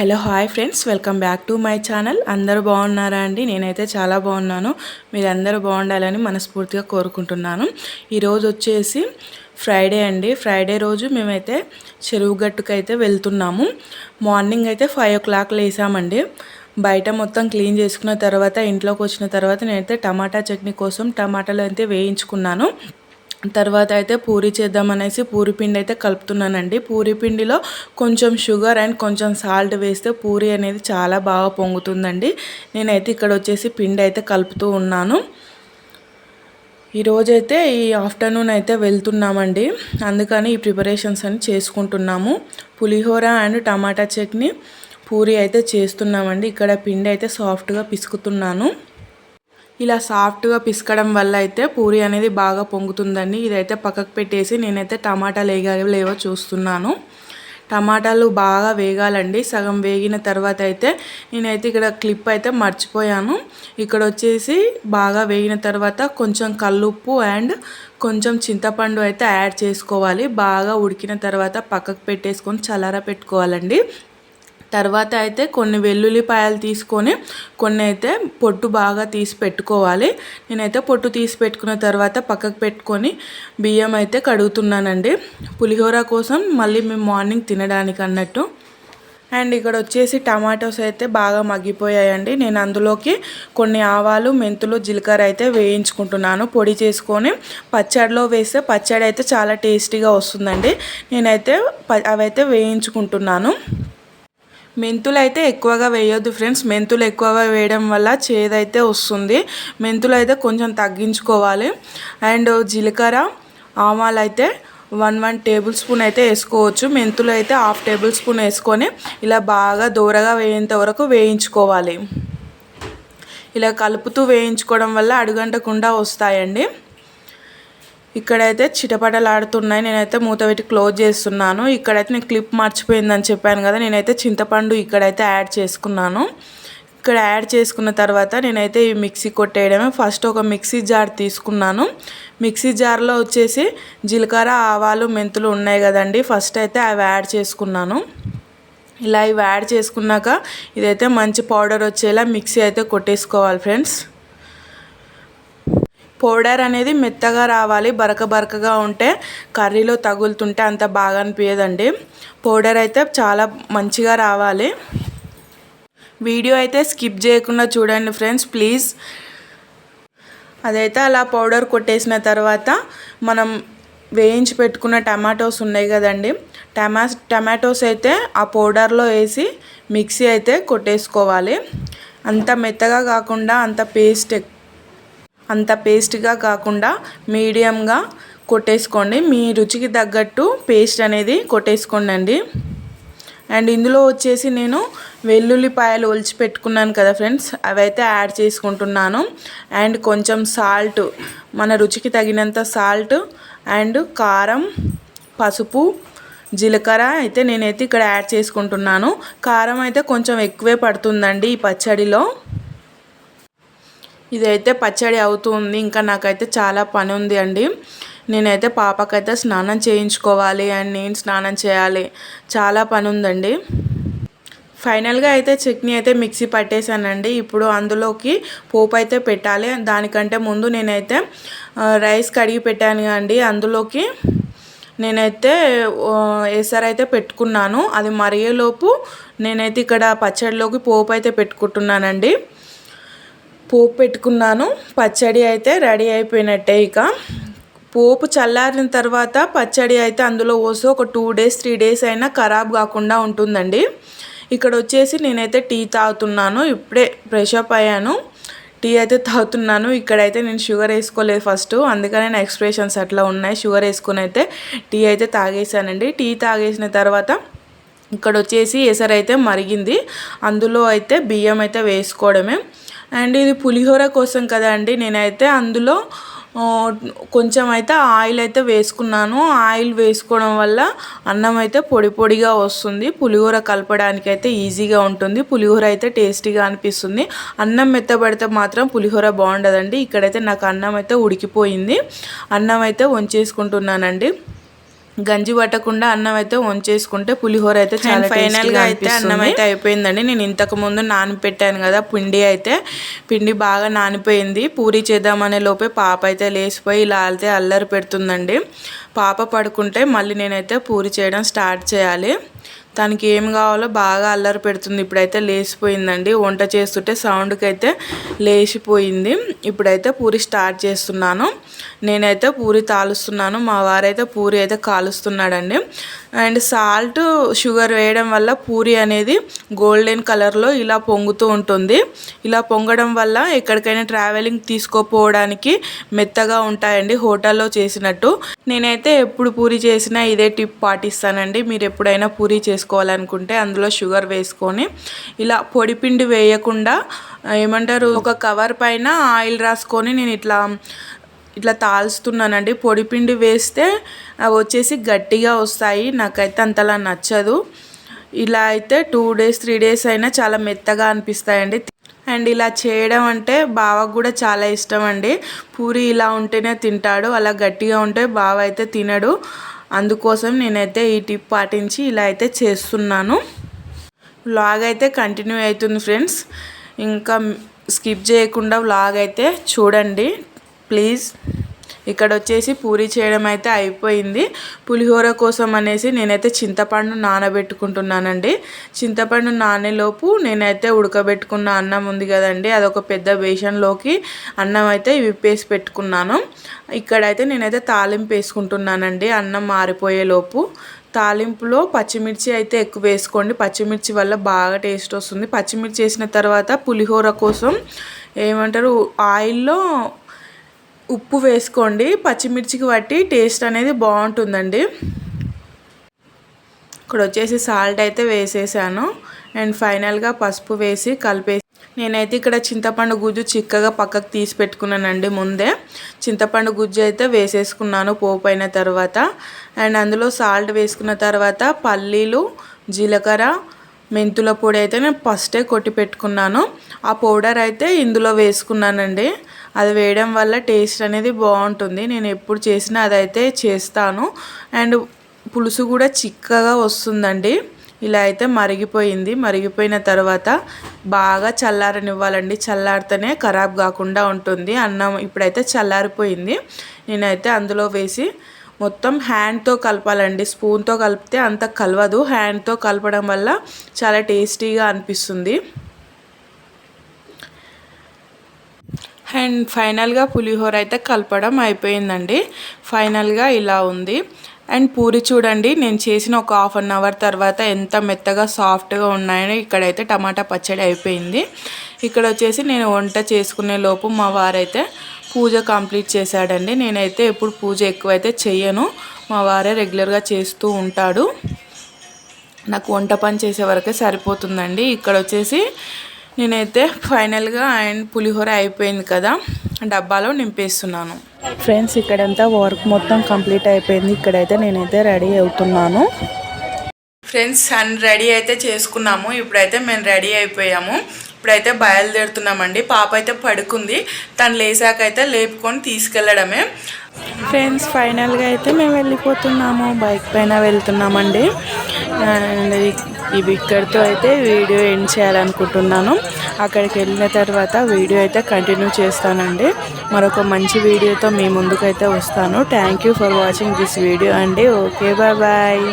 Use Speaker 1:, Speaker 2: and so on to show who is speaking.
Speaker 1: Hello hi friends. Welcome back to my channel. అందరూ బాగున్నారా అండి? నేనైతే చాలా బాగున్నాను. మీరందరూ బాగుండాలని మనస్ఫూర్తిగా కోరుకుంటున్నాను. ఈరోజు వచ్చేసి ఫ్రైడే అండి. ఫ్రైడే రోజు మేమైతే చెరువు గట్టుకైతే వెళ్తున్నాము. మార్నింగ్ అయితే ఫైవ్ ఓ క్లాక్ లేసామండి. బయట మొత్తం క్లీన్ చేసుకున్న తర్వాత ఇంట్లోకి వచ్చిన తర్వాత నేనైతే టమాటా చట్నీ కోసం టమాటాలు అయితే వేయించుకున్నాను. తర్వాత అయితే పూరి చేద్దామనేసి పూరి పిండి అయితే కలుపుతున్నానండి. పూరి పిండిలో కొంచెం షుగర్ అండ్ కొంచెం సాల్ట్ వేస్తే పూరి అనేది చాలా బాగా పొంగుతుందండి. నేనైతే ఇక్కడ వచ్చేసి పిండి అయితే కలుపుతూ ఉన్నాను. ఈరోజైతే ఈ ఆఫ్టర్నూన్ అయితే వెళ్తున్నామండి. అందుకని ఈ ప్రిపరేషన్స్ అని చేసుకుంటున్నాము. పులిహోర అండ్ టమాటా చట్నీ పూరి అయితే చేస్తున్నామండి. ఇక్కడ పిండి అయితే సాఫ్ట్గా పిసుకుతున్నాను. ఇలా సాఫ్ట్గా పిసకడం వల్ల అయితే పూరి అనేది బాగా పొంగుతుందండి. ఇదైతే పక్కకు పెట్టేసి నేనైతే టమాటాలు వేగా లేవో చూస్తున్నాను. టమాటాలు బాగా వేగాలండి. సగం వేగిన తర్వాత అయితే నేనైతే ఇక్కడ క్లిప్ అయితే మర్చిపోయాను. ఇక్కడ వచ్చేసి బాగా వేగిన తర్వాత కొంచెం కల్లుప్పు అండ్ కొంచెం చింతపండు అయితే యాడ్ చేసుకోవాలి. బాగా ఉడికిన తర్వాత పక్కకు పెట్టేసుకొని చల్లార పెట్టుకోవాలండి తర్వాత అయితే కొన్ని వెల్లుల్లిపాయలు తీసుకొని కొన్ని అయితే పొట్టు బాగా తీసి పెట్టుకోవాలి. నేనైతే పొట్టు తీసి పెట్టుకున్న తర్వాత పక్కకు పెట్టుకొని బియ్యం అయితే కడుగుతున్నానండి. పులిహోర కోసం మళ్ళీ మేము మార్నింగ్ తినడానికి అన్నట్టు. అండ్ ఇక్కడ వచ్చేసి టమాటోస్ అయితే బాగా మగ్గిపోయాయండి. నేను అందులోకి కొన్ని ఆవాలు మెంతులు జీలకర్ర అయితే వేయించుకుంటున్నాను. పొడి చేసుకొని పచ్చడిలో వేస్తే పచ్చడి అయితే చాలా టేస్టీగా వస్తుందండి. నేనైతే అవైతే వేయించుకుంటున్నాను. మెంతులు అయితే ఎక్కువగా వేయొద్దు ఫ్రెండ్స్. మెంతులు ఎక్కువగా వేయడం వల్ల చేదైతే వస్తుంది. మెంతులు అయితే కొంచెం తగ్గించుకోవాలి. అండ్ జీలకర్ర ఆవాలు అయితే వన్ వన్ టేబుల్ స్పూన్ అయితే వేసుకోవచ్చు. మెంతులు అయితే హాఫ్ టేబుల్ స్పూన్ వేసుకొని ఇలా బాగా దూరగా వేయేంత వరకు వేయించుకోవాలి. ఇలా కలుపుతూ వేయించుకోవడం వల్ల అడుగంటకుండా వస్తాయండి. ఇక్కడైతే చిటపటలాడుతున్నాయి. నేనైతే మూత పెట్టి క్లోజ్ చేస్తున్నాను. ఇక్కడైతే నేను క్లిప్ మర్చిపోయిందని చెప్పాను కదా నేనైతే చింతపండు ఇక్కడైతే యాడ్ చేసుకున్నాను. ఇక్కడ యాడ్ చేసుకున్న తర్వాత నేనైతే ఈ మిక్సీ కొట్టేయడమే. ఫస్ట్ ఒక మిక్సీ జార్ తీసుకున్నాను. మిక్సీ జార్లో వచ్చేసి జీలకర్ర ఆవాలు మెంతులు ఉన్నాయి కదండి. ఫస్ట్ అయితే అవి యాడ్ చేసుకున్నాను. ఇలా ఇవి యాడ్ చేసుకున్నాక ఇదైతే మంచి పౌడర్ వచ్చేలా మిక్సీ అయితే కొట్టేసుకోవాలి ఫ్రెండ్స్. పౌడర్ అనేది మెత్తగా రావాలి బరక బరకగా ఉంటే కర్రీలో తగులుతుంటే అంత బాగా అనిపించదండి పౌడర్ అయితే చాలా మంచిగా రావాలి. వీడియో అయితే స్కిప్ చేయకుండా చూడండి ఫ్రెండ్స్ ప్లీజ్. అదైతే అలా పౌడర్ కొట్టేసిన తర్వాత మనం వేయించి పెట్టుకున్న టమాటోస్ ఉన్నాయి కదండి టమా టమాటోస్ అయితే ఆ పౌడర్లో వేసి మిక్సీ అయితే కొట్టేసుకోవాలి. అంత మెత్తగా కాకుండా అంత పేస్ట్ అంత పేస్ట్గా కాకుండా మీడియంగా కొట్టేసుకోండి. మీ రుచికి తగ్గట్టు పేస్ట్ అనేది కొట్టేసుకోండి అండి అండ్ ఇందులో వచ్చేసి నేను వెల్లుల్లిపాయలు ఒలిచి పెట్టుకున్నాను కదా ఫ్రెండ్స్ అవైతే యాడ్ చేసుకుంటున్నాను. అండ్ కొంచెం సాల్ట్ మన రుచికి తగినంత సాల్ట్ అండ్ కారం పసుపు జీలకర్ర అయితే నేనైతే ఇక్కడ యాడ్ చేసుకుంటున్నాను. కారం అయితే కొంచెం ఎక్కువే పడుతుందండి ఈ పచ్చడిలో. ఇదైతే పచ్చడి అవుతుంది. ఇంకా నాకైతే చాలా పని ఉంది అండి. నేనైతే పాపకైతే స్నానం చేయించుకోవాలి అండ్ నేను స్నానం చేయాలి. చాలా పని ఉందండి ఫైనల్గా అయితే చట్నీ అయితే మిక్సీ పట్టేశానండి. ఇప్పుడు అందులోకి పోపు అయితే పెట్టాలి. దానికంటే ముందు నేనైతే రైస్ కడిగి పెట్టాను అండి. అందులోకి నేనైతే ఎసరైతే పెట్టుకున్నాను. అది మరిగేలోపు నేనైతే ఇక్కడ పచ్చడిలోకి పోపు అయితే పెట్టుకుంటున్నానండి. పోపు పెట్టుకున్నాను. పచ్చడి అయితే రెడీ అయిపోయినట్టే ఇక. పోపు చల్లారిన తర్వాత పచ్చడి అయితే అందులో పోసి ఒక టూ డేస్ త్రీ డేస్ అయినా ఖరాబ్ కాకుండా ఉంటుందండి. ఇక్కడ వచ్చేసి నేనైతే టీ తాగుతున్నాను. ఇప్పుడే ఫ్రెష్ అప్ అయ్యాను. టీ అయితే తాగుతున్నాను. ఇక్కడైతే నేను షుగర్ వేసుకోలేదు ఫస్ట్. అందుకనే నా ఎక్స్ప్రెషన్స్ అట్లా ఉన్నాయి. షుగర్ వేసుకుని అయితే టీ అయితే తాగేసానండి. టీ తాగేసిన తర్వాత ఇక్కడ వచ్చేసి ఎసరైతే మరిగింది. అందులో అయితే బియ్యం అయితే వేసుకోవడమే. అండ్ ఇది పులిహోర కోసం కదా అండి నేనైతే అందులో కొంచెం అయితే ఆయిల్ అయితే వేసుకున్నాను. ఆయిల్ వేసుకోవడం వల్ల అన్నం అయితే పొడి పొడిగా వస్తుంది. పులిహోర కలపడానికి అయితే ఈజీగా ఉంటుంది. పులిహోర అయితే టేస్టీగా అనిపిస్తుంది. అన్నం మెత్తబడితే మాత్రం పులిహోర బాగుండదండి. ఇక్కడైతే నాకు అన్నం అయితే ఉడికిపోయింది. అన్నం అయితే వంచేసుకుంటున్నానండి. గంజి పట్టకుండా అన్నం అయితే వంచేసుకుంటే పులిహోర అయితే చాలా ఫైనల్గా అయితే అన్నం అయితే అయిపోయిందండి. నేను ఇంతకు ముందు నానపెట్టాను కదా పిండి అయితే. పిండి బాగా నానిపోయింది. పూరి చేద్దామనే లోపే పాప అయితే లేచిపోయి ఇలా అయితే అల్లరి పెడుతుందండి. పాప పడుకుంటే మళ్ళీ నేనైతే పూరి చేయడం స్టార్ట్ చేయాలి. తనకి ఏం కావాలో బాగా అల్లరి పెడుతుంది. ఇప్పుడైతే లేచిపోయిందండి. వంట చేస్తుంటే సౌండ్కి అయితే లేచిపోయింది. ఇప్పుడైతే పూరి స్టార్ట్ చేస్తున్నాను. నేనైతే పూరి తాలుస్తున్నాను. మా వారైతే పూరి అయితే కాలుస్తున్నాడండి. అండ్ సాల్ట్ షుగర్ వేయడం వల్ల పూరి అనేది గోల్డెన్ కలర్లో ఇలా పొంగుతూ ఉంటుంది. ఇలా పొంగడం వల్ల ఎక్కడికైనా ట్రావెలింగ్ తీసుకోపోవడానికి మెత్తగా ఉంటాయండి హోటల్లో చేసినట్టు. నేనైతే ఎప్పుడు పూరి చేసినా ఇదే టిప్ పాటిస్తానండి. మీరు ఎప్పుడైనా పూరి చేసుకోవాలనుకుంటే అందులో షుగర్ వేసుకొని ఇలా పొడిపిండి వేయకుండా ఏమంటారు ఒక కవర్ పైన ఆయిల్ రాసుకొని నేను ఇట్లా ఇట్లా తాల్స్తున్నానండి పొడిపిండి వేస్తే అవి వచ్చేసి గట్టిగా వస్తాయి. నాకైతే అంతలా నచ్చదు. ఇలా అయితే టూ డేస్ త్రీ డేస్ అయినా చాలా మెత్తగా అనిపిస్తాయండి. అండ్ ఇలా చేయడం అంటే బావకు కూడా చాలా ఇష్టం అండి. పూరి ఇలా ఉంటేనే తింటాడు అలా గట్టిగా ఉంటే బావ అయితే తినడు. అందుకోసం నేనైతే ఈ టిప్ పాటించి ఇలా అయితే చేస్తున్నాను. వ్లాగ్ అయితే కంటిన్యూ అవుతుంది ఫ్రెండ్స్. ఇంకా స్కిప్ చేయకుండా వ్లాగ్ అయితే చూడండి. ప్లీజ్. ఇక్కడ వచ్చేసి పూరి చేయడం అయితే అయిపోయింది. పులిహోర కోసం అనేసి నేనైతే చింతపండు నానబెట్టుకుంటున్నానండి. చింతపండు నానేలోపు నేనైతే ఉడకబెట్టుకున్న అన్నం ఉంది కదండి అదొక పెద్ద బేషన్లోకి అన్నం అయితే విప్పేసి పెట్టుకున్నాను. ఇక్కడైతే నేనైతే తాలింపు వేసుకుంటున్నానండి అన్నం మారిపోయేలోపు. తాలింపులో పచ్చిమిర్చి అయితే ఎక్కువ వేసుకోండి పచ్చిమిర్చి వల్ల బాగా టేస్ట్ వస్తుంది. పచ్చిమిర్చి వేసిన తర్వాత పులిహోర కోసం ఏమంటారు ఆయిల్లో ఉప్పు వేసుకోండి పచ్చిమిర్చికి బట్టి టేస్ట్ అనేది బాగుంటుందండి. ఇక్కడ వచ్చేసి సాల్ట్ అయితే వేసేసాను. అండ్ ఫైనల్గా పసుపు వేసి కలిపేసి నేనైతే ఇక్కడ చింతపండు గుజ్జు చిక్కగా పక్కకు తీసి పెట్టుకున్నానండి ముందే. చింతపండు గుజ్జు అయితే వేసేసుకున్నాను పోపు అయిన తర్వాత. అండ్ అందులో సాల్ట్ వేసుకున్న తర్వాత పల్లీలు జీలకర్ర మెంతుల పొడి అయితే నేను ఫస్టే కొట్టి పెట్టుకున్నాను. ఆ పౌడర్ అయితే ఇందులో వేసుకున్నానండి. అది వేయడం వల్ల టేస్ట్ అనేది బాగుంటుంది. నేను ఎప్పుడు చేసినా అదైతే చేస్తాను. అండ్ పులుసు కూడా చిక్కగా వస్తుందండి. ఇలా అయితే మరిగిపోయింది. మరిగిపోయిన తర్వాత బాగా చల్లారనివ్వాలండి. చల్లారితేనే ఖరాబ్ కాకుండా ఉంటుంది. అన్నం ఇప్పుడైతే చల్లారిపోయింది. నేనైతే అందులో వేసి మొత్తం హ్యాండ్తో కలపాలండి. స్పూన్తో కలిపితే అంత కలవదు. హ్యాండ్తో కలపడం వల్ల చాలా టేస్టీగా అనిపిస్తుంది. అండ్ ఫైనల్గా పులిహోర అయితే కలపడం అయిపోయిందండి. ఫైనల్గా ఇలా ఉంది. అండ్ పూరి చూడండి నేను చేసిన ఒక హాఫ్ అన్ అవర్ తర్వాత ఎంత మెత్తగా సాఫ్ట్గా ఉన్నాయని ఇక్కడైతే టమాటా పచ్చడి అయిపోయింది. ఇక్కడ వచ్చేసి నేను వంట చేసుకునే లోపు మా వారైతే పూజ కంప్లీట్ చేశాడండి. నేనైతే ఎప్పుడు పూజ ఎక్కువైతే చెయ్యను. మా వారే రెగ్యులర్గా చేస్తూ ఉంటాడు. నాకు వంట పని చేసే వరకే సరిపోతుందండి. ఇక్కడ వచ్చేసి నేనైతే ఫైనల్గా అండ్ పులిహోర అయిపోయింది కదా డబ్బాలో నింపేస్తున్నాను. ఫ్రెండ్స్ ఇక్కడంతా వర్క్ మొత్తం కంప్లీట్ అయిపోయింది. ఇక్కడైతే నేనైతే రెడీ అవుతున్నాను. ఫ్రెండ్స్ అండ్ రెడీ అయితే చేసుకున్నాము. ఇప్పుడైతే మేము రెడీ అయిపోయాము. ఇప్పుడైతే బయలుదేరుతున్నామండి. పాప అయితే పడుకుంది. తను లేసాకైతే లేపుకొని తీసుకెళ్ళడమే ఫ్రెండ్స్ ఫైనల్గా అయితే మేము వెళ్ళిపోతున్నాము. బైక్ పైన వెళ్తున్నామండి. అండ్ ఇవి ఇక్కడితో అయితే వీడియో ఎండ్ చేయాలనుకుంటున్నాను. అక్కడికి వెళ్ళిన తర్వాత వీడియో అయితే కంటిన్యూ చేస్తానండి. మరొక మంచి వీడియోతో మీ ముందుకైతే వస్తాను. Thank you for watching this video అండి. Okay bye bye